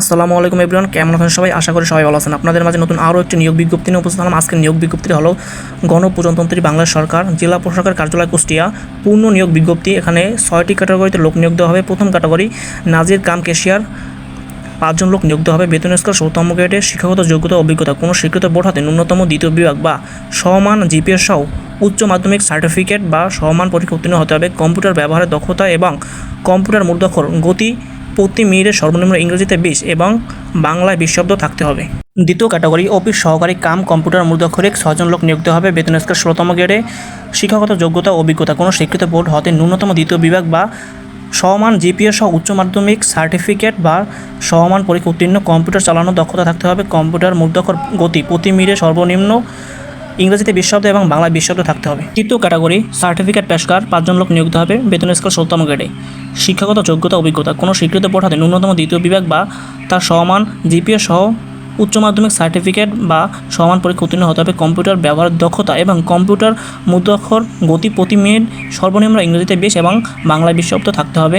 আসসালামু আলাইকুম এভরিওয়ান, কেমন আছেন সবাই? আশা করি সবাই ভালো আছেন। আপনাদের মাঝে নতুন আরও একটি নিয়োগ বিজ্ঞপ্তি নিয়ে উপস্থিত হলাম। আজকের নিয়োগ বিজ্ঞপ্তি হলো গণপ্রজাতন্ত্রী বাংলা সরকার, জেলা প্রশাসকের কার্যালয় কুষ্টিয়া পূর্ণ নিয়োগ বিজ্ঞপ্তি। এখানে ছয়টি ক্যাটাগরিতে লোক নিয়োগ দেওয়া হবে। প্রথম ক্যাটাগরি নাজির কাম কেশিয়ার পাঁচজন লোক নিয়োগ হবে। বেতন স্কেল সৌতম গ্রেডে শিক্ষাগত যোগ্যতা, অভিজ্ঞতা, কোনো স্বীকৃত বোর্ড হাতে ন্যূনতম দ্বিতীয় বিভাগ বা সমান জিপিএস সহ উচ্চ মাধ্যমিক সার্টিফিকেট বা সমান পরীক্ষা উত্তীর্ণ হতে হবে। কম্পিউটার ব্যবহারের দক্ষতা এবং কম্পিউটার মূর্ধক্ষর গতি প্রতি মিনিটে সর্বনিম্ন ইংরেজিতে বিশ এবং বাংলায় বিশ শব্দ থাকতে হবে। দ্বিতীয় ক্যাটাগরি অফিস সহকারী কাম কম্পিউটার মূর্ধক্ষরিক ছজন লোক নিয়োগ হবে। বেতন স্কেল ষোলোতম গ্রেডে শিক্ষাগত যোগ্যতা, অভিজ্ঞতা, কোনো স্বীকৃত বোর্ড হতে ন্যূনতম দ্বিতীয় বিভাগ বা সমান জিপিএস সহ উচ্চ মাধ্যমিক সার্টিফিকেট বা সমান পরীক্ষা উত্তীর্ণ কম্পিউটার চালানোর দক্ষতা থাকতে হবে। কম্পিউটার মূর্ধক্ষর গতি প্রতি মিনিটে সর্বনিম্ন ইংরেজিতে বিশ শব্দ এবং বাংলায় বিশ শব্দ থাকতে হবে। তৃতীয় ক্যাটাগরি, সার্টিফিকেট পেশকার, পাঁচজন লোক নিয়োগ হবে বেতন স্কেল সত্তম গ্রেডে শিক্ষাগত যোগ্যতা, অভিজ্ঞতা, কোনো স্বীকৃত বোর্ড হাতে ন্যূনতম দ্বিতীয় বিভাগ বা তার সমান জিপিএস সহ উচ্চ মাধ্যমিক সার্টিফিকেট বা সমান পরীক্ষা উত্তীর্ণ হতে হবে। কম্পিউটার ব্যবহারের দক্ষতা এবং কম্পিউটার মুদ্রাক্ষর গতি প্রতি মিনিট সর্বনিম্ন ইংরেজিতে বিশ এবং বাংলায় বিশ শব্দ থাকতে হবে।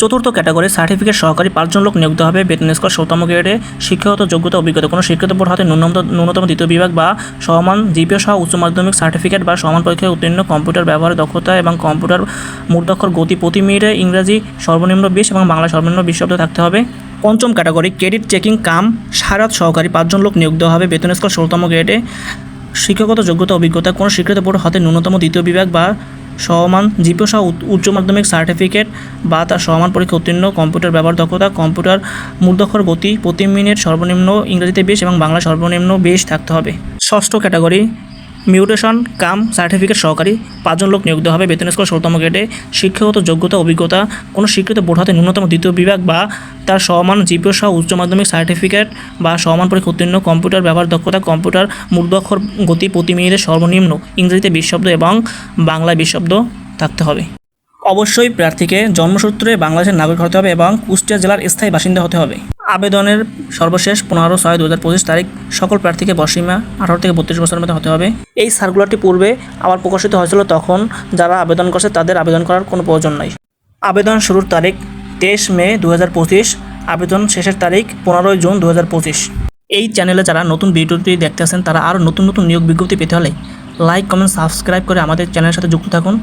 চতুর্থ ক্যাটাগরি সার্টিফিকেট সহকারী পাঁচজন লোক নিয়োগ হবে। বেতন স্কোর সৌতম গ্রেডে শিক্ষাগত যোগ্যতা অভিজ্ঞতা। কোনো শিক্ষিত বোর্ড হাতে ন্যূনতম ন্যূনতম দ্বিতীয় বিভাগ বা সমান জিপিও সহ উচ্চ মাধ্যমিক সার্টিফিকেট বা সমান পরীক্ষায় উত্তীর্ণ কম্পিউটার ব্যবহারের দক্ষতা এবং কম্পিউটার মূর্ধাক্ষর গতি প্রতি মিনিটে ইংরাজি সর্বনিম্ন বিশ এবং বাংলা সর্বনিম্ন বিশ শব্দ থাকতে হবে। পঞ্চম ক্যাটাগরি ক্রেডিট চেকিং কাম সারাত সহকারী পাঁচজন লোক নিয়োগ দেওয়া হবে। বেতন স্কোর ষোলতম গ্রেডে শিক্ষাগত যোগ্যতা অভিজ্ঞতা। কোনো স্বীকৃত বোর্ড হাতে ন্যূনতম দ্বিতীয় বিভাগ বা সমান জিপিও সহ উচ্চ- মাধ্যমিক সার্টিফিকেট বা তার সমান পরীক্ষা উত্তীর্ণ, কম্পিউটার ব্যবহার দক্ষতা, কম্পিউটার মূর্ধক্ষর গতি, প্রতি মিনিট সর্বনিম্ন ইংরেজিতে বেশ এবং বাংলা সর্বনিম্ন বেশ থাকতে হবে। ষষ্ঠ ক্যাটাগরি মিউটেশন, কাম, সার্টিফিকেট সহকারী পাঁচজন লোক নিয়োগ দেওয়া হবে। বেতন স্কোর ষোলতম গ্রেডে। শিক্ষাগত যোগ্যতা, অভিজ্ঞতা, কোনো স্বীকৃত বোর্ড হাতে ন্যূনতম দ্বিতীয় বিভাগ বা তার সমান জিপিও সহ উচ্চ মাধ্যমিক সার্টিফিকেট বা সমান পরীক্ষা উত্তীর্ণ, কম্পিউটার ব্যবহার দক্ষতা, কম্পিউটার মূর্ধাক্ষর গতি প্রতি মিনিটে সর্বনিম্ন ইংরেজিতে বিশ শব্দ এবং বাংলায় বিশ শব্দ থাকতে হবে। অবশ্যই প্রার্থীকে জন্মসূত্রে বাংলাদেশের নাগরিক হতে হবে এবং কুষ্টিয়া জেলার স্থায়ী বাসিন্দা হতে হবে। আবেদনের সর্বশেষ পনেরো ছয় দু হাজার পঁচিশ তারিখ সকল প্রার্থীকে বসীমা আঠারো থেকে বত্রিশ বছরের মধ্যে হতে হবে। এই সার্কুলারটি পূর্বে আবার প্রকাশিত হয়েছিল, তখন যারা আবেদন করছে তাদের আবেদন করার কোনো প্রয়োজন নাই। আবেদন শুরুর তারিখ তেইশ মে দু হাজার পঁচিশ, আবেদন শেষের তারিখ পনেরোই জুন দু হাজার পঁচিশ। এই চ্যানেলে যারা নতুন ভিডিওটি দেখতে আছেন, তারা আরও নতুন নতুন নিয়োগ বিজ্ঞপ্তি পেতে হলে লাইক কমেন্ট সাবস্ক্রাইব করে আমাদের চ্যানেলের সাথে যুক্ত থাকুন।